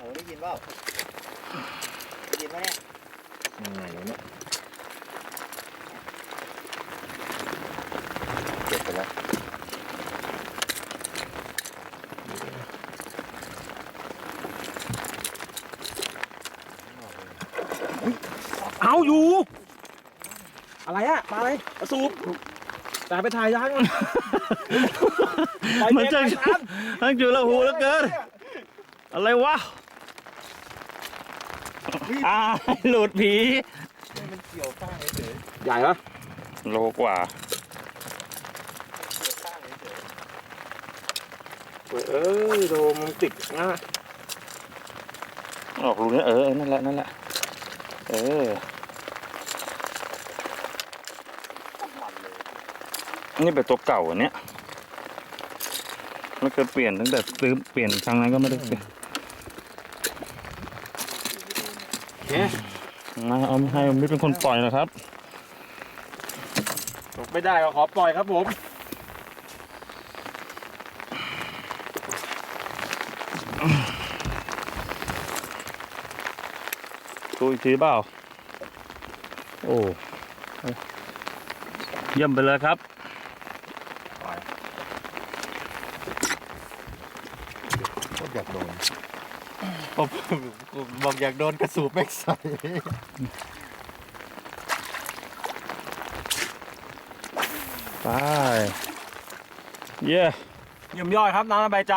โหได้ยินเปล่าได้ยินไหมเนี่ยยังไงวะเนี่ยเก็บไปแล้วเอาอยู่ อะไรอะปลาอะไรปลาสูบแต่ไปถ่ายยังมันจะทั้งจุลหูแล้วเกิน อะไรวะ อ่าหลุดผี มันเกี่ยวข้างเฉยใหญ่ปะโลกว่าเกี่ยวข้างเฉยเอ้ยโดมมันติดนะออกรูนี้เออนั่นแหละนั่นแหละเออนี่เป็นตัวเก่าอันเนี้ยไม่เคยเปลี่ยนตั้งแต่ซื้อเปลี่ยนครั้งนั้นก็ไม่ได้เปลี่ยน เอ๊ะมาเอาให้ผมไม่เป็นคนปล่อยนะครับตกไม่ได้ก็ขอปล่อยครับผมดูอีกทีเปล่า โอ้ เยี่ยมไปเลยครับโคตรอยากโดน ผมบอกอยากโดนกระสูบแม็กใส่ไปเย่เยี่ยมยอดครับน้ำระบายใจ